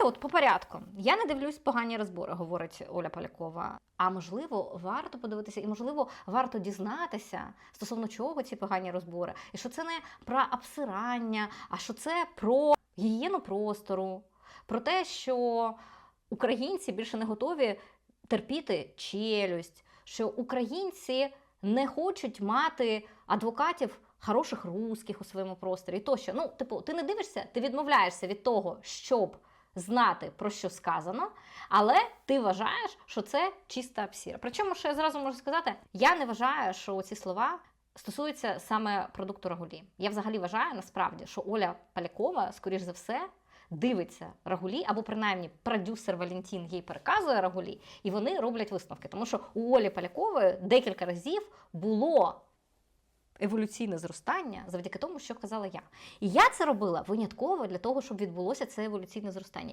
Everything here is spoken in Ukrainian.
Давайте от по порядку. Я не дивлюсь погані розбори, говорить Оля Полякова. А можливо, варто подивитися, і можливо, варто дізнатися стосовно чого ці погані розбори, і що це не про обсирання, а що це про гігієну простору, про те, що українці більше не готові терпіти челюсть, що українці не хочуть мати адвокатів хороших русських у своєму просторі. Тощо. Ну, типу, ти не дивишся, ти відмовляєшся від того, щоб знати про що сказано, але ти вважаєш, що це чиста псіра. Причому, що я зразу можу сказати, я не вважаю, що ці слова. Стосується саме продукту Рагулі. Я взагалі вважаю насправді, що Оля Полякова, скоріш за все, дивиться Рагулі, або принаймні продюсер Валентін їй переказує Рагулі, і вони роблять висновки. Тому що у Олі Полякової декілька разів було еволюційне зростання завдяки тому, що казала я. І я це робила винятково для того, щоб відбулося це еволюційне зростання.